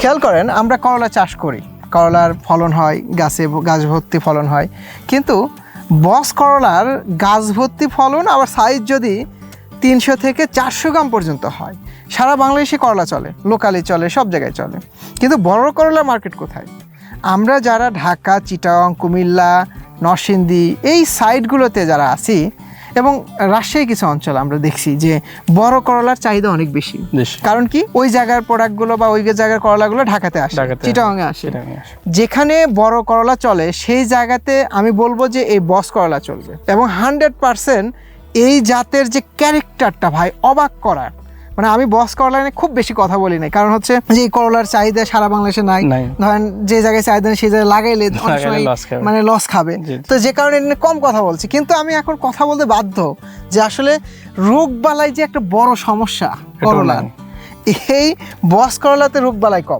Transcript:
খেয়াল করেন, আমরা করলা চাষ করি। করলার ফলন হয়, গাছে গাছ ভর্তি ফলন হয়। কিন্তু বস করলার গাছ ভর্তি ফলন আবার সাইজ যদি তিনশো থেকে চারশো গ্রাম পর্যন্ত হয়। সারা বাংলাদেশে করলা চলে লোকালি চলে, সব জায়গায় চলে। কিন্তু বড় করলা মার্কেট কোথায়? আমরা যারা ঢাকা চিটাং কুমিল্লা, নরসিংদী, এই সাইডগুলোতে যারা আছি এবং রাজশাহী কিছু অঞ্চল আমরা দেখছি যে বড় করলার চাহিদা অনেক বেশি। কারণ কি ওই জায়গার প্রোডাক্টগুলো বা ওই জায়গার করলাগুলো ঢাকাতে আসে আসে আসে। যেখানে বড় করলা চলে সেই জায়গাতে আমি বলব যে এই বস করলা চলবে এবং হান্ড্রেড পার্সেন্ট এই জাতের যে ক্যারেক্টারটা ভাই অবাক করার মানে আমি বস করলা নিয়ে খুব বেশি কথা বলি নাই। কারণ হচ্ছে যে করলার চাহিদা সারা বাংলাদেশে নাই। ধরেন যে জায়গায় চাহিদা নেই সেই জায়গায় লাগাইলে অনেক সময় মানে লস খাবে। তো যে কারণে নিয়ে কম কথা বলছি। কিন্তু আমি এখন কথা বলতে বাধ্য যে আসলে রোগ বালাই যে একটা বড় সমস্যা করলার এই বস করলাতে রোগ বালাই কম।